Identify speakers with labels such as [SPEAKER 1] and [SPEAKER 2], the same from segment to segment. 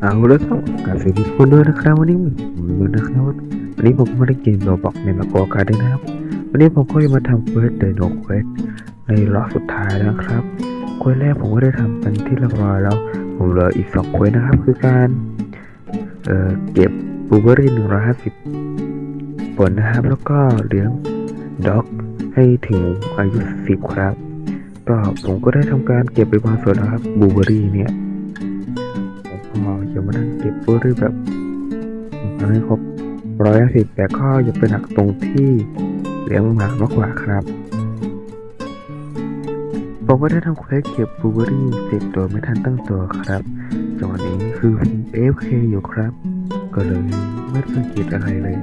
[SPEAKER 1] เอาล้วครับกราบสวัสดีทุกคนด้วยนะครับวันนี้ผมรู้นะครับวันนี้ผมมาเล่นเกมโรบอกในมาโกการด้วยนะครับ วันนี้ผมก็จะมาทำเควสเดโนเควสในรอบสุดท้ายแล้วครับเควสแรกผมก็ได้ทำเป็นที่เรียบร้อยแล้ว ผมเหลืออีกสองเควสนะครับ คือการเอ่อเก็บบูเบอรี่หนึ่งร้อยห้าสิบผลนะครับ แล้วก็เลี้ยงด็อกให้ถึงอายุสิบครับ ก็ผมก็ได้ทำการเก็บไปบางส่วนนะครับบูเบอรี่เนี่ย ผมก็ยังไม่ได้เก็บเบอร์รี่แบบมันให้ครบร้อยสิบแต่ก็ยังเป็นหนักตรงที่เลี้ยงหมามากกว่าครับผมก็ได้ทำเควสเก็บบลูเบอรี่เสร็จโดยไม่ทันตั้งตัวครับจังหวะนี้คือผม AFK อยู่ครับ ก็เลยไม่ได้สังเกตอะไรเลย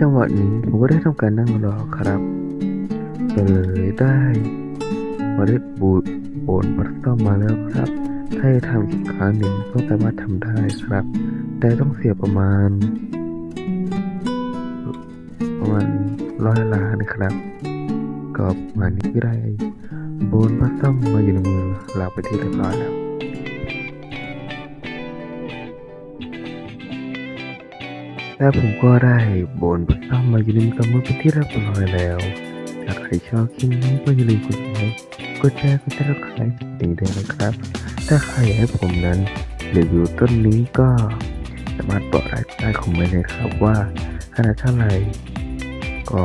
[SPEAKER 1] จังหวะนี้ผมก็ได้ทำการนั่งรอครับก็เลยได้มาเล็ดบูดโอนบัตต้อมาแล้วครับ ถ้าจะทำอีกครั้งหนึ่งก็สามารถทำได้ครับ แต่ต้องเสียประมาณ ประมาณร้อยล้านครับก็ประมาณนี้ก็ได้โบนพัสซัมมาอยู่ในมือเราไปที่เรียบร้อยแล้วและผมก็ได้โบนพัสซัมมาอยู่ในมือกับมือเป็นที่เรียบร้อยแล้ว ถ้าใครชอบคลิปนี้ก็อย่าลืมกดไลค์ กดแชร์กดติดตามสิ่งเดียนะครับ ถ้าใครอยากให้ผมนั้นรีวิวต้นนี้ก็สามารถบอกได้ใต้คอมเมนต์เลยครับว่าขนาดเท่าไหร่ก็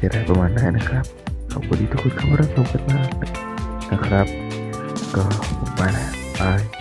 [SPEAKER 1] จะได้ประมาณไหนนะครับ ขอบคุณที่ทุกคนเข้ามารับชมกันมากนะครับ ก็ผมไปแล้วบาย